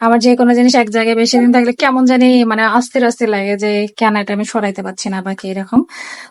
আমার যে কোনো জিনিস এক জায়গায় বেশি দিন থাকলে কেমন জানি মানে অস্থির অস্থির লাগে যে, কেন এটা আমি সরাইতে পারছি না বা কি এরকম।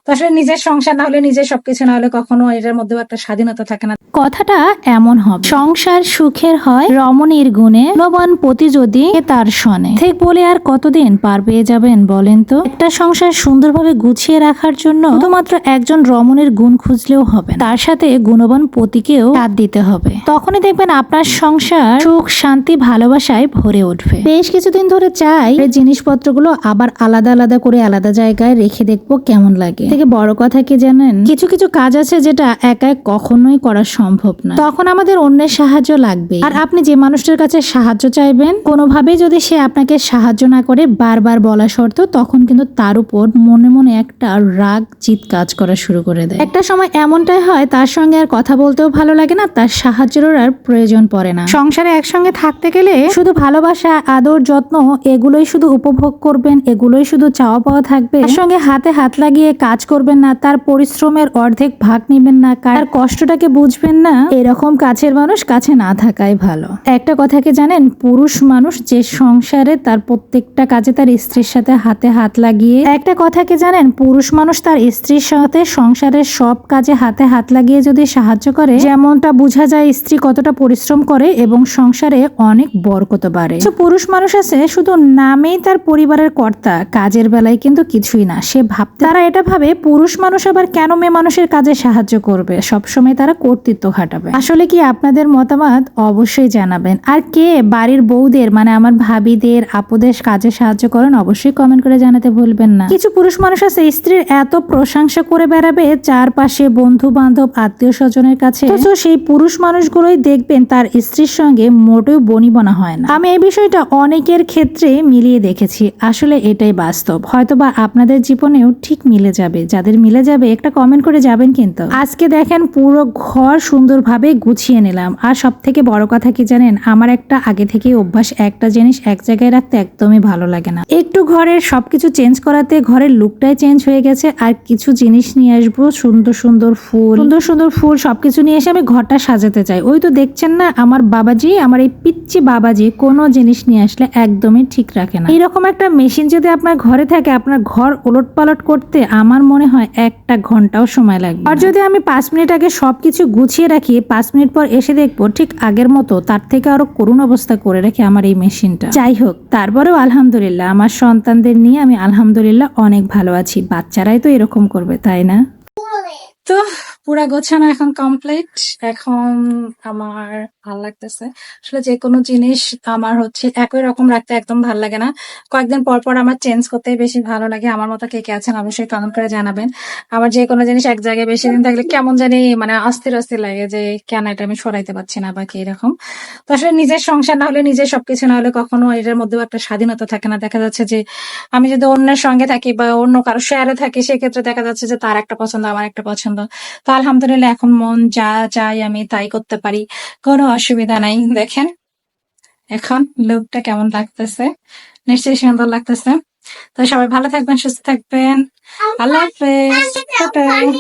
তো আসলে নিজের সংসার না হলে নিজের সবকিছু না হলে কখনো এটার মধ্যেও একটা স্বাধীনতা থাকে না। কথাটা এমন হবে, সংসার সুখের হয় রমণীর গুণে লবণ পতি যদি তার শনে ঠিক বলে আর কতদিন পার পেয়ে যাবেন বলেন তো? একটা সংসার সুন্দরভাবে গুছিয়ে রাখার জন্য শুধুমাত্র একজন রমণীর গুণ খুঁজলেও হবে তার সাথে গুণবান পতিকেও সাথ দিতে হবে। তখনই দেখবেন আপনার সংসার সুখ, শান্তি, ভালোবাসায় ভরে উঠবে। বেশ কিছুদিন ধরে চাই জিনিসপত্রগুলো আবার আলাদা আলাদা করে আলাদা জায়গায় রেখে দেখব কেমন লাগে। থেকে বড় কথা কি জানেন? কিছু কিছু কাজ আছে যেটা একাই কখনোই করা সম্ভব না। তখন আমাদের অন্যের সাহায্য লাগবে। আর আপনি যে মানুষটার কাছে সাহায্য চাইবেন, কোনোভাবেই যদি সে আপনাকে সাহায্য না করে বারবার বলা শর্ত তখন কিন্তু তার উপর মনে মনে একটা রাগ জিত কাজ করা শুরু করে দেয়। একটা সময় এমনটাই হয়, তার সঙ্গে আর কথা বলতেও ভালো লাগে না, তার সাহায্যের আর প্রয়োজন পড়ে না। সংসারে একসঙ্গে থাকতে গেলে শুধু ভালোবাসা, আদর, যত্ন, এগুলোই শুধু উপভোগ করবেন, এগুলোই শুধু চাওয়া পাওয়া থাকবে। তার সঙ্গে হাতে হাত লাগিয়ে কাজ করবেন না, তার পরিশ্রমের অর্ধেক ভাগ নেবেন না তার কষ্টটাকে বুঝবেন না, এরকম কাছের মানুষ কাছে না থাকাই ভালো। একটা কথা কি জানেন? পুরুষ মানুষ যে সংসারে তার প্রত্যেকটা কাজে তার স্ত্রীর সাথে হাতে হাত লাগিয়ে, একটা কথা কি জানেন? পুরুষ মানুষ তার স্ত্রীর সাথে সংসারের সব কাজে হাতে হাত লাগিয়ে যদি সাহায্য করে, যেমনটা বোঝা যায় স্ত্রী কতটা পরিশ্রম করে এবং সংসারে অনেক বরকত বাড়ে কিছু পুরুষ মানুষ আছে, শুধু নামেই তার পরিবারের কর্তা, কাজের বেলায় কিন্তু কিছুই না। সে ভাবতে তারা এটা ভাবে, পুরুষ মানুষ আবার কেন মেয়ে মানুষের কাজে সাহায্য করবে? সবসময় তারা কর্তৃত্ব খাটাবে। আসলে কি আপনাদের মতামত অবশ্যই জানাবেন। আর কে বাড়ির বউদের মানে আমার ভাবিদের, আপুদের কাজে সাহায্য করেন অবশ্যই কমেন্ট করে জানাতে ভুলবেন না। কিছু পুরুষ মানুষ আছে, স্ত্রীর এত প্রশংসা করে বেড়াবে, চারপাশে বন্ধু বান্ধব আত্মীয় স্বজনের কাছে সেই পুরুষ মানুষগুলোই দেখবেন তার স্ত্রীর সঙ্গে মোটেও বনিবনা হয় না। আমি এই বিষয়টা অনেকের ক্ষেত্রে মিলিয়ে দেখেছি। আসলে এটাই বাস্তব। হয়তোবা আপনাদের জীবনেও ঠিক মিলে যাবে। যাদের মিলে যাবে, একটা কমেন্ট করে যাবেন কিন্তু। আজকে দেখেন পুরো ঘর সুন্দরভাবে গুছিয়ে নিলাম। আর সব থেকে বড় কথা কি জানেন? আমার একটা আগে থেকেই অভ্যাস, একটা জিনিস এক জায়গায় রাখতে একদমই ভালো লাগে না। একটু ঘরের সবকিছু চেঞ্জ করাতে ঘরের লুকটাই চেঞ্জ হয়ে গেছে। আর কিছু জিনিস নিয়ে আসব, সুন্দর সুন্দর ফুল। সুন্দর সুন্দর ফুল সবকিছু নিয়ে এসে আমি ঘরটা সাজাতে চাই। ওই তো দেখছেন না, আমার বাবাজি, আমার এই পিচ্ছি বাবাজি কোনো জিনিস নিয়ে আসলে একদমই ঠিক রাখে না। এরকম একটা মেশিন যদি আপনার ঘরে থাকে, আপনার ঘর ওলট পালট করতে আমার মনে হয় একটা ঘন্টাও সময় লাগবে আর যদি আমি পাঁচ মিনিট আগে সবকিছু গুছিয়ে রাখি, পাঁচ মিনিট পর এসে দেখব ঠিক আগের মতো তার থেকে আরও করুণ অবস্থা করে রাখি আমার এই মেশিনটা। যাই হোক, তারপরেও আলহামদুলিল্লাহ, আমার সন্তানদের নিয়ে আমি আলহামদুলিল্লাহ অনেক ভালো আছি। বাচ্চারাই তো এরকম করবে, তাই না? তো পুরা গোছানো এখন কমপ্লিট এখন আমার ভালো লাগতেছে। আসলে যে কোনো জিনিস আমার হচ্ছে একই রকম রাখতে একদম ভালো লাগে না। কয়েকদিন পর পর আমার চেঞ্জ করতেই বেশি ভালো লাগে। আমার মতো কে কে আছেন অবশ্যই কমেন্ট করে জানাবেন। আমার যে কোনো জিনিস এক জায়গায় বেশি দিন থাকলে কেমন জানি মানে অস্থির অস্থির লাগে যে, কেন এটা আমি সরাইতে পারছি না বা কি এরকম। তো আসলে নিজের সংসার না হলে নিজের সবকিছু না হলে কখনো এটার মধ্যেও একটা স্বাধীনতা থাকে না। দেখা যাচ্ছে যে, আমি যদি অন্যের সঙ্গে থাকি বা অন্য কারও শেয়ারে থাকি, সেক্ষেত্রে দেখা যাচ্ছে যে তার একটা পছন্দ, আমার একটা পছন্দ। তো আলহামদুলিল্লাহ এখন মন যা চাই আমি তাই করতে পারি। কোনো অসুবিধা নাই দেখেন। এখন লুকটা কেমন লাগতেছে? নিশ্চয়ই সুন্দর লাগতেছে। তো সবাই ভালো থাকবেন সুস্থ থাকবেন। আল্লাহ হাফেজ।